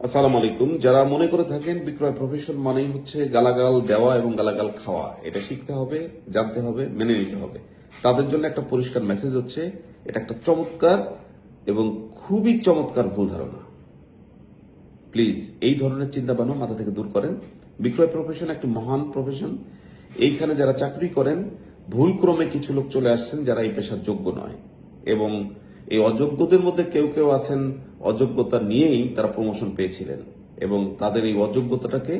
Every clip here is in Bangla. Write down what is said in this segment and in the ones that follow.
আসসালামু আলাইকুম। যারা মনে করে থাকেন বিক্রয় প্রফেশন মানেই হচ্ছে গালাগাল দেওয়া এবং গালাগাল খাওয়া, এটা শিখতে হবে, জানতে হবে, মেনে নিতে হবে। তাদের জন্য একটা পরিষ্কার মেসেজ হচ্ছে, এটা একটা চমৎকার এবং খুবই চমৎকার ভুল ধারণা। প্লিজ এই ধরনের চিন্তা ভাবনা মাথা থেকে দূর করেন। বিক্রয় প্রফেশন একটি মহান প্রফেশন এইখানে যারা চাকরি করেন ভুল ক্রমে কিছু লোক চলে আসছেন যারা এই পেশার যোগ্য নয়। এবং এই অযোগ্যদের মধ্যে কেউ কেউ আছেন অযোগ্যতা নিয়েই তারা প্রমোশন পেয়েছিলেন এবং তাদের এই অযোগ্যতাটাকে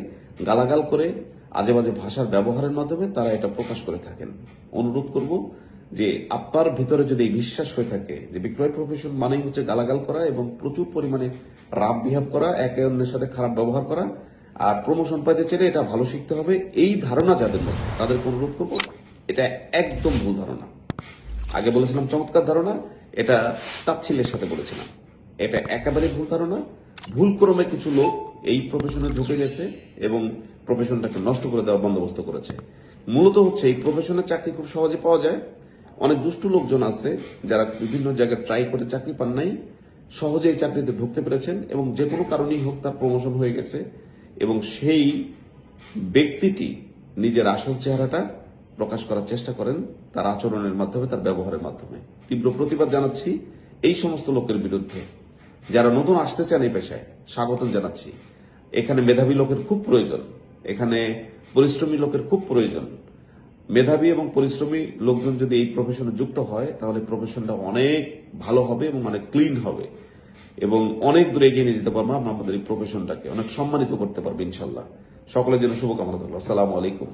গালাগাল করে আজে বাজে ভাষার ব্যবহারের মাধ্যমে তারা এটা প্রকাশ করে থাকেন। অনুরোধ করব যে আপনার ভিতরে যদি এই বিশ্বাস হয়ে থাকে যে বিক্রয় প্রফেশন মানেই হচ্ছে গালাগাল করা এবং প্রচুর পরিমাণে রাব বিহেভ করা, একে অন্যের সাথে খারাপ ব্যবহার করা আর প্রমোশন পাইতে চাইলে এটা ভালো শিখতে হবে, এই ধারণা যাদের মধ্যে, তাদেরকে অনুরোধ করব, এটা একদম ভুল ধারণা। আগে বলেছিলাম চমৎকার ধারণা, এটা তাচ্ছিল্যের সাথে বলেছিলাম। এটা একেবারে ভুল ধারণা। ভুল ক্রমে কিছু লোক এই প্রফেশনে ঢুকে গেছে এবং প্রফেশনটাকে নষ্ট করে দেওয়ার বন্দোবস্ত করেছে। মূলত হচ্ছে এই প্রফেশনের চাকরি খুব সহজে পাওয়া যায়। অনেক দুষ্টু লোকজন আছে যারা বিভিন্ন জায়গায় ট্রাই করে চাকরি পান নাই, সহজে এই চাকরিতে ঢুকতে পেরেছেন এবং যে কোনো কারণেই হোক তার প্রমোশন হয়ে গেছে এবং সেই ব্যক্তিটি নিজের আসল চেহারাটা প্রকাশ করার চেষ্টা করেন তার আচরণের মাধ্যমে, তার ব্যবহারের মাধ্যমে। তীব্র প্রতিবাদ জানাচ্ছি এই সমস্ত লোকের বিরুদ্ধে। যারা নতুন আসতে চান এই পেশায়, স্বাগতম জানাচ্ছি। এখানে মেধাবী লোকের খুব প্রয়োজন। এখানে পরিশ্রমী লোকের খুব প্রয়োজন। মেধাবী এবং পরিশ্রমী লোকজন যদি এই প্রফেশনে যুক্ত হয়, তাহলে প্রফেশনটা অনেক ভালো হবে এবং অনেক ক্লিন হবে। এবং অনেক দূরে এগিয়ে নিয়ে যেতে পারব আমরা আমাদের এই প্রফেশনটাকে অনেক সম্মানিত করতে পারব, ইনশাল্লাহ। সকলের জন্য শুভকামনা থাকল। আসসালামু আলাইকুম।